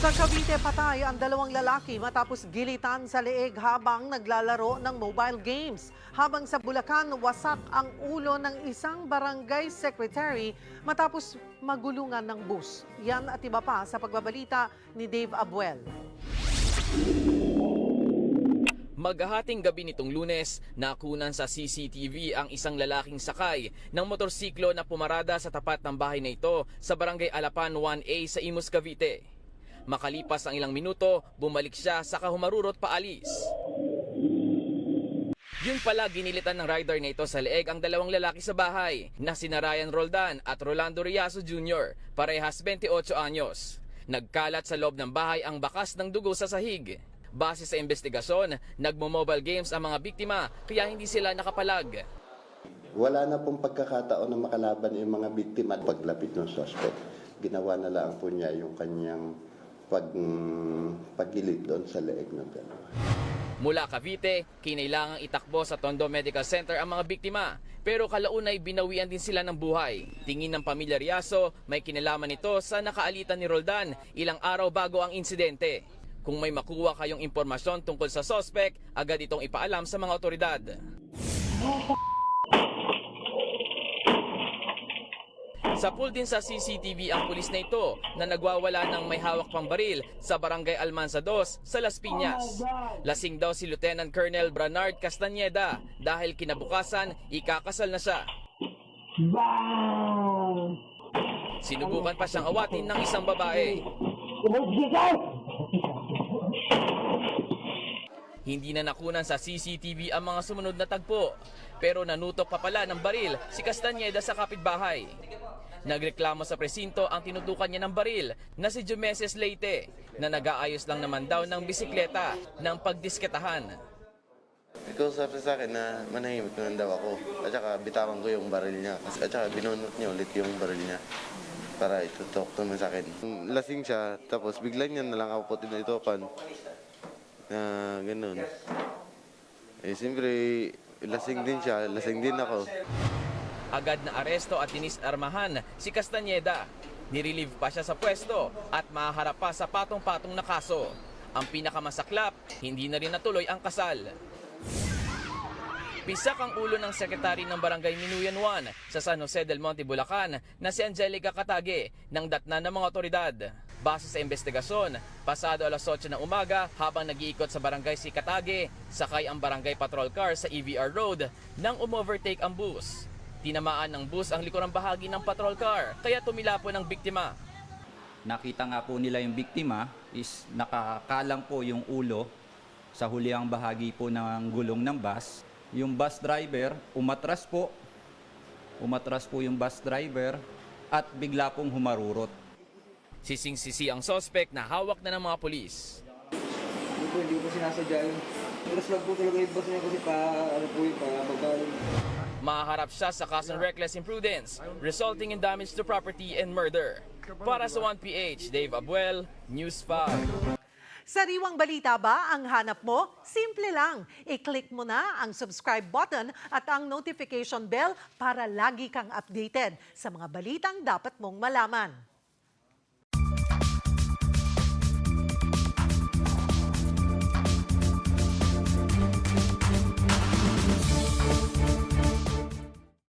Sa Cavite, patay ang dalawang lalaki matapos gilitan sa leeg habang naglalaro ng mobile games. Habang sa Bulacan, wasak ang ulo ng isang barangay secretary matapos magulungan ng bus. Yan at iba pa sa pagbabalita ni Dave Abuel. Maghahating gabi nitong lunes, nakunan sa CCTV ang isang lalaking sakay ng motorsiklo na pumarada sa tapat ng bahay na ito sa barangay Alapan 1A sa Imus, Cavite. Makalipas ang ilang minuto, bumalik siya sa kahumarurot paalis. Yun pala ginilitan ng rider na ito sa leeg ang dalawang lalaki sa bahay na sina Ryan Roldan at Rolando Riaso Jr. parehas 28 anyos. Nagkalat sa loob ng bahay ang bakas ng dugo sa sahig. Base sa investigasyon, nagmo-mobile games ang mga biktima kaya hindi sila nakapalag. Wala na pong pagkakataon na makalaban yung mga biktima paglapit ng suspect. Ginawa na lang po niya yung kanyang pag, mm, pagilid doon sa leeg ng dalawa. Mula Cavite, kinailangang itakbo sa Tondo Medical Center ang mga biktima. Pero kalaunay binawian din sila ng buhay. Tingin ng pamilya Riaso, may kinalaman ito sa nakaalitan ni Roldan ilang araw bago ang insidente. Kung may makuha kayong impormasyon tungkol sa sospek, agad itong ipaalam sa mga otoridad. Sa pool din sa CCTV ang pulis na ito na nagwawala ng may hawak pang baril sa barangay Almanza 2 sa Las Piñas. Lasing daw si Lieutenant Colonel Bernard Castañeda dahil kinabukasan ikakasal na siya. Sinubukan pa siyang awatin ng isang babae. Hindi na nakunan sa CCTV ang mga sumunod na tagpo. Pero nanutok pa pala ng baril si Castañeda sa kapitbahay. Nagreklamo sa presinto ang tinutukan niya ng baril na si Jumeses Leite na nag-aayos lang naman daw ng bisikleta ng pagdisketahan. Sabi sa akin na manahimik na daw ako. At saka bitawan ko yung baril niya. At saka binunot niya ulit yung baril niya. Para itutok naman sa akin. Lasing siya, tapos bigla niya na lang ako po tinutokan. Na ganun. Eh, siyempre, lasing din siya, lasing din ako. Agad na aresto at dinisarmahan si Castañeda. Nirelieve pa siya sa pwesto at maharap pa sa patong-patong na kaso. Ang pinakamasaklap, hindi na rin natuloy ang kasal. Pisak ang ulo ng sekretary ng Barangay Minuyan 1 sa San Jose del Monte, Bulacan na si Angelica Katage ng datna ng mga otoridad. Base sa investigasyon, pasado alas 8 ng umaga habang nag-iikot sa barangay si Katage, sakay ang barangay patrol car sa EVR Road nang umovertake ang bus. Tinamaan ng bus ang likurang bahagi ng patrol car kaya tumila po ng biktima. Nakita nga po nila yung biktima is nakakalang po yung ulo sa huliang bahagi po ng gulong ng bus. Yung bus driver umatras po. Umatras po yung bus driver at bigla pong humarurot. Sising-sisi ang sospek na hawak na ng mga pulis. Hindi po, hindi po sinasadya yun. Pero lang po talaga yung boss niya kasi pa, ano po yun, pa bagal. Maharap siya sa kasong reckless imprudence resulting in damage to property and murder. Para sa 1PH, Dave Abuel, News 5. Sariwang balita ba ang hanap mo? Simple lang. I-click mo na ang subscribe button at ang notification bell para lagi kang updated sa mga balitang dapat mong malaman.